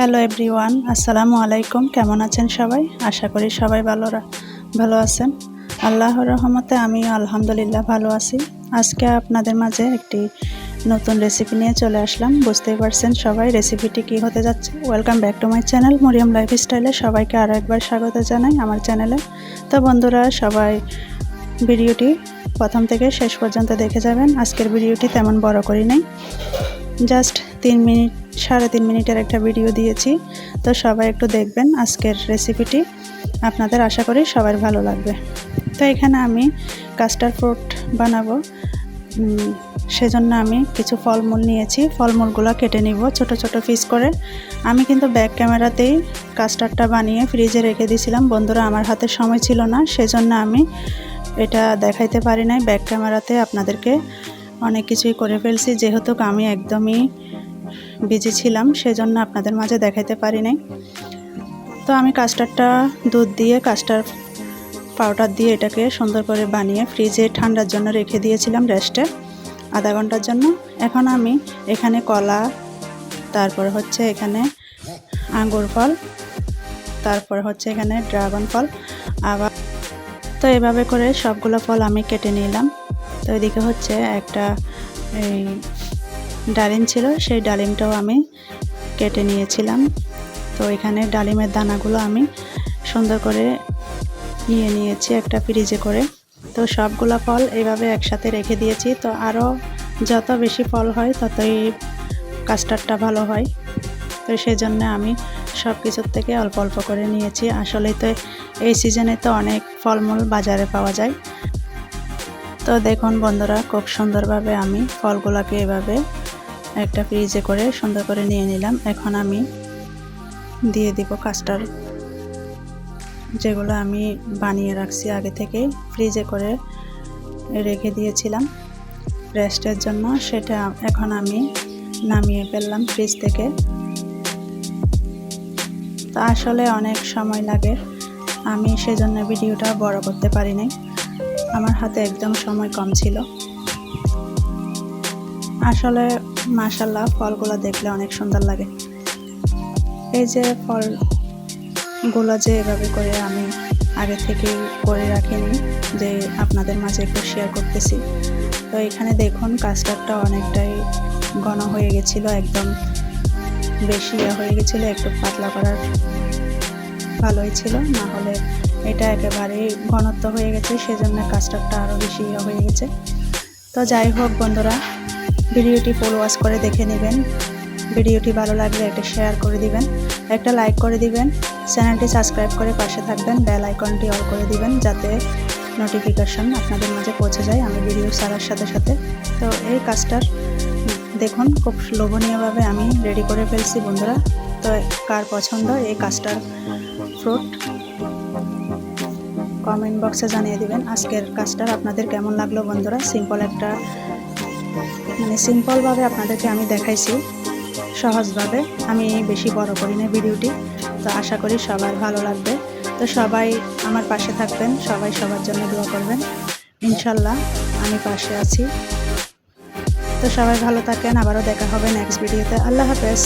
Hello everyone আসসালামু আলাইকুম কেমন আছেন সবাই? আশা করি সবাই ভালো ভালো আছেন। আল্লাহর রহমতে আমি আলহামদুলিল্লাহ ভালো আছি। আজকে আপনাদের মাঝে একটি নতুন রেসিপি নিয়ে চলে আসলাম। বুঝতেই পারছেন সবাই রেসিপিটি কি হতে যাচ্ছে। Welcome back to my channel Mariam life স্টাইলে সবাইকে আরও একবার স্বাগত জানাই আমার চ্যানেলে তো বন্ধুরা, সবাই ভিডিওটি প্রথম থেকে শেষ পর্যন্ত দেখে যাবেন। আজকের ভিডিওটি তেমন বড় করি নাই। জাস্ট তিন মিনিট সাড়ে তিন মিনিটের একটা ভিডিও দিয়েছি। তো সবাই একটু দেখবেন আজকের রেসিপিটি আপনাদের আশা করি সবার ভালো লাগবে। তো এখানে আমি কাস্টার ফ্রুট বানাবো। সেজন্য আমি কিছু ফলমূল নিয়েছি। ফলমূলগুলো কেটে নিব ছোট ছোট পিস করে। আমি কিন্তু ব্যাক ক্যামেরাতেই কাস্টার্ডটা বানিয়ে ফ্রিজে রেখে দিয়েছিলাম। বন্ধুরা, আমার হাতে সময় ছিল না, সেজন্য আমি এটা দেখাইতে পারি নাই। ব্যাক ক্যামেরাতে আপনাদেরকে অনেক কিছুই করে ফেলছি। যেহেতু আমি একদমই বিজি ছিলাম, সেজন্য আপনাদের মাঝে দেখাইতে পারি নাই। তো আমি কাস্টারটা দুধ দিয়ে কাস্টার পাউডার দিয়ে এটাকে সুন্দর করে বানিয়ে ফ্রিজে ঠান্ডার জন্য রেখে দিয়েছিলাম রেস্টে আধা ঘণ্টার জন্য। এখন আমি এখানে কলা, তারপর হচ্ছে এখানে আঙ্গুর ফল, তারপর হচ্ছে এখানে ড্রাগন ফল, আবার তো এভাবে করে সবগুলো ফল আমি কেটে নিলাম। তো এদিকে হচ্ছে একটা এই ডালিম ছিল, সেই ডালিমটাও আমি কেটে নিয়েছিলাম। তো এখানে ডালিমের দানাগুলো আমি সুন্দর করে নিয়ে নিয়েছি একটা ফ্রিজে করে। তো সবগুলো ফল এইভাবে একসাথে রেখে দিয়েছি। তো আরও যত বেশি ফল হয়, ততই কাস্টার্ডটা ভালো হয়। তো সেই জন্য আমি সব কিছুর থেকে অল্প অল্প করে নিয়েছি। আসলে তো এই সিজনে তো অনেক ফলমূল বাজারে পাওয়া যায়। তো দেখুন বন্ধুরা, খুব সুন্দরভাবে আমি ফলগুলোকে এভাবে একটা ফ্রিজে করে সুন্দর করে নিয়ে নিলাম। এখন আমি দিয়ে দিব কাস্টার্ড যেগুলো আমি বানিয়ে রাখছি আগে থেকেই ফ্রিজে করে রেখে দিয়েছিলাম। রেস্টের জন্য সেটা এখন আমি নামিয়ে ফেললাম ফ্রিজ থেকে। তা আসলে অনেক সময় লাগে। আমি সেজন্য ভিডিওটা বড় করতে পারি নাই আমার হাতে একদম সময় কম ছিল। আসলে মাশাল্লাহ ফলগুলো দেখলে অনেক সুন্দর লাগে। এই যে ফলগুলো যে এভাবে করে আমি আগে থেকে করে রাখিনি, যে আপনাদের মাঝে একটু শেয়ার করতেছি। তো এখানে দেখুন, কাস্টার্ডটা অনেকটাই ঘন হয়ে গেছিল, একদম বেশি হয়ে গেছিল, একটু পাতলা করার ভালোই ছিল। না হলে এটা একেবারেই ঘনত্ব হয়ে গেছে, সেজন্য কাস্টার্ডটা আরও বেশি ইয়ে হয়ে গেছে। তো যাই হোক বন্ধুরা ভিডিওটি ফুল ওয়াশ করে দেখে নেবেন। ভিডিওটি ভালো লাগলে একটা শেয়ার করে দিবেন, একটা লাইক করে দিবেন চ্যানেলটি সাবস্ক্রাইব করে পাশে থাকবেন বেল আইকনটি অল করে দিবেন, যাতে নোটিফিকেশন আপনাদের মাঝে পৌঁছে যায় আমি ভিডিও ছাড়ার সাথে সাথে। তো এই কাজটার দেখুন, খুব লোভনীয়ভাবে আমি রেডি করে ফেলছি বন্ধুরা। তো কার পছন্দ, এই কাজটার ফ্রুট কমেন্ট বক্সে জানিয়ে দিবেন, আজকের কাজটা আপনাদের কেমন লাগল বন্ধুরা? সিম্পল একটা মানে সিম্পলভাবে আপনাদেরকে আমি দেখাইছি। সহজভাবে। আমি বেশি বড় করি না ভিডিওটি। তো আশা করি সবার ভালো লাগবে। তো সবাই আমার পাশে থাকবেন। সবাই সবার জন্য দোয়া করবেন। ইনশাল্লাহ আমি পাশে আছি। তো সবাই ভালো থাকেন। আবারও দেখা হবে নেক্সট ভিডিওতে আল্লাহ হাফেজ।